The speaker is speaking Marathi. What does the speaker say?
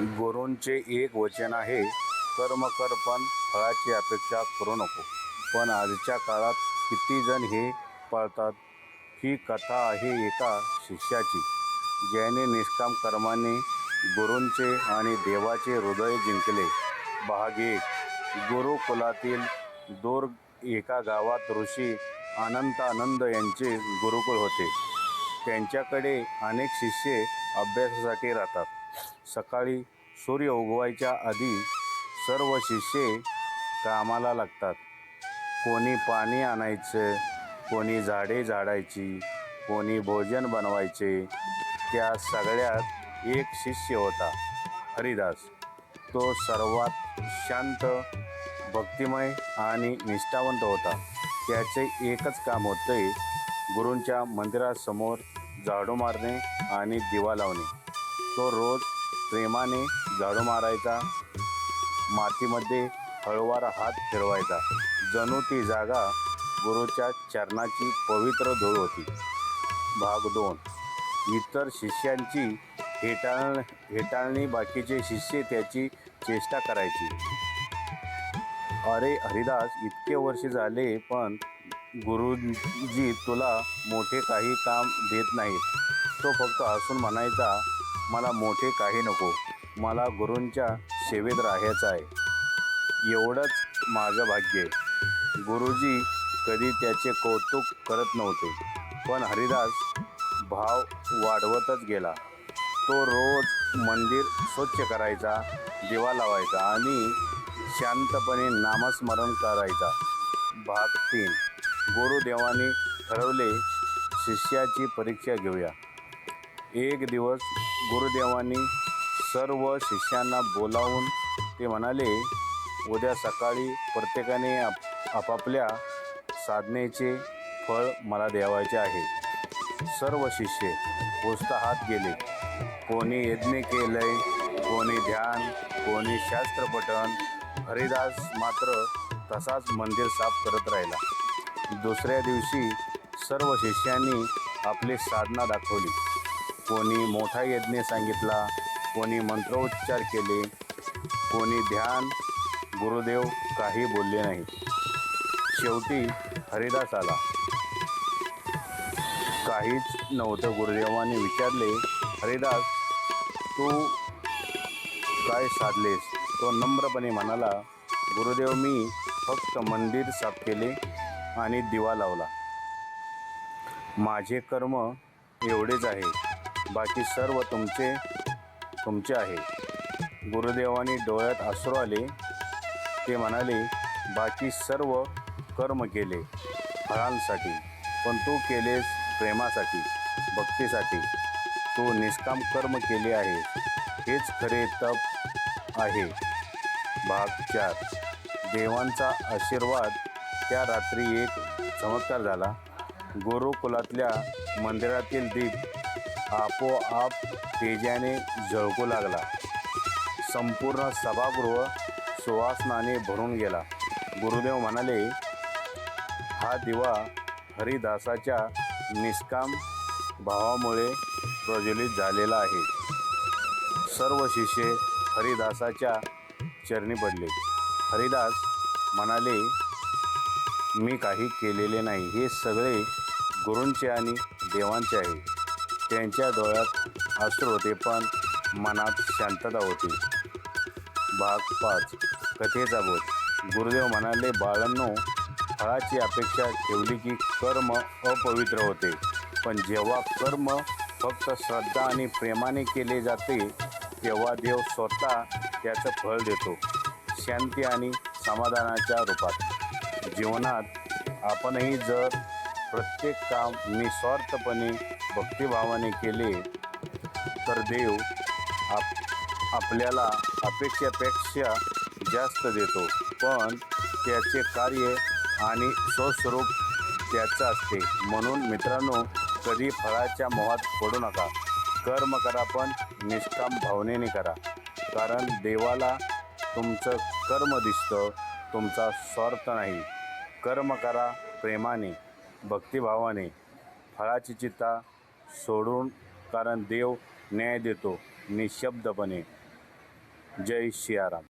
गुरूंचे एक वचन आहे कर्म कर पण फळाची अपेक्षा करू नको. पण आजच्या काळात किती जण हे पाळतात? ही कथा आहे एका शिष्याची ज्याने निष्काम कर्माने गुरूंचे आणि देवाचे हृदय जिंकले. भाग एक गुरुकुलातील दूर एका गावात ऋषी अनंतानंद यांचे गुरुकुल होते. त्यांच्याकडे अनेक शिष्ये अभ्यासासाठी राहतात. सकाळी सूर्य उगवायच्या आधी सर्व शिष्ये कामाला लागतात. कोणी पाणी आणायचं कोणी झाडे झाडायची कोणी भोजन बनवायचे. त्या सगळ्यात एक शिष्य होता हरिदास. तो सर्वात शांत भक्तिमय आणि निष्ठावंत होता. त्याचे एकच काम होते गुरूंच्या मंदिरासमोर झाडू मारणे आणि दिवा लावणे. तो रोज प्रेमाने झाडू मारायचा मातीमध्ये हळवार हात फिरवायचा. जणू ती जागा गुरुच्या चरणाची पवित्र धूळ होती. भाग दोन. इतर शिष्यांची हेटाळ हेटाळणी बाकीचे शिष्य त्याची चेष्टा करायची. अरे हरिदास इतके वर्ष झाले पण गुरुजी तुला मोठे काही काम देत नाहीत. तो फक्त हसून म्हणायचा मला मोठे काही नको. मला गुरूंच्या सेवेत राहायचं आहे. एवढंच माझं भाग्य. आहे गुरुजी कधी त्याचे कौतुक करत नव्हते. पण हरिदास भाव वाढवतच गेला. तो रोज मंदिर स्वच्छ करायचा दिवा लावायचा आणि शांतपणे नामस्मरण करायचा. भाग तीन. गुरुदेवाने ठरवले शिष्याची परीक्षा घेऊया. एक दिवस गुरुदेवांनी सर्व शिष्यांना बोलावून ते म्हणाले उद्या सकाळी प्रत्येकाने आप आपापल्या साधनेचे फळ मला द्यावायचे आहे. सर्व शिष्य उत्साहात गेले. कोणी यज्ञ केलंय कोणी ध्यान कोणी शास्त्रपठण हरिदास मात्र तसाच मंदिर साफ करत राहिला. दुसऱ्या दिवशी सर्व शिष्यांनी आपली साधना दाखवली. कोणी मोठा यज्ञ सांगितला कोणी मंत्रोच्चार केले कोणी ध्यान गुरुदेव काही बोलले नाही. शेवटी हरिदास आला. काहीच नव्हतं गुरुदेवाने विचारले हरिदास तू काय साधलेस? तो नम्रपणे म्हणाला गुरुदेव मी फक्त मंदिर साफ केले आणि दिवा लावला. माझे कर्म एवढेच आहे. बाकी सर्व तुमचे तुमचे आहे. गुरुदेवाने डोळ्यात आसरू आले. ते म्हणाले बाकी सर्व कर्म केले फळांसाठी पण तू केलेस प्रेमासाठी भक्तीसाठी. तू निष्काम कर्म केले आहे. हेच खरे तप आहे. भाग चार. देवांचा आशीर्वाद. त्या रात्री एक चमत्कार झाला. गुरुकुलातल्या मंदिरातील दीप आपोआप तेजाने झळकू लागला. संपूर्ण सभागृह सुवासनाने भरून गेला. गुरुदेव म्हणाले हा दिवा हरिदासाच्या निष्काम भावामुळे प्रज्वलित झालेला आहे. सर्व शिष्य हरिदासाच्या चरणी पडले. हरिदास म्हणाले मी काही केलेले नाही. हे सगळे गुरूंचे आणि देवांचे आहे. त्यांच्या डोळ्यात अश्रू होते पण मनात शांतता होती. भाग पाच कथेचा बोध. गुरुदेव म्हणाले बाळांनो फळाची अपेक्षा ठेवली की कर्म अपवित्र होते. पण जेव्हा कर्म फक्त श्रद्धा आणि प्रेमाने केले जाते तेव्हा देव स्वतः त्याचं फळ देतो शांती आणि समाधानाच्या रूपात. जीवनात आपणही जर प्रत्येक काम निस्वार्थपणे भक्तिभावाने केले तर देव आप आपल्याला अपेक्षेपेक्षा जास्त देतो. पण त्याचे कार्य आणि स्वस्वरूप त्याचं असते. म्हणून मित्रांनो कधी फळाच्या मोहात पडू नका. कर्म करा पण निष्काम भावनेने करा. कारण देवाला तुमचं कर्म दिसतं तुमचा स्वार्थ नाही. कर्म करा प्रेमाने. भक्तिभावाने फळाची चित्ता सोडून कारण देव न्याय देतो निशब्दपणे. जय सियाराम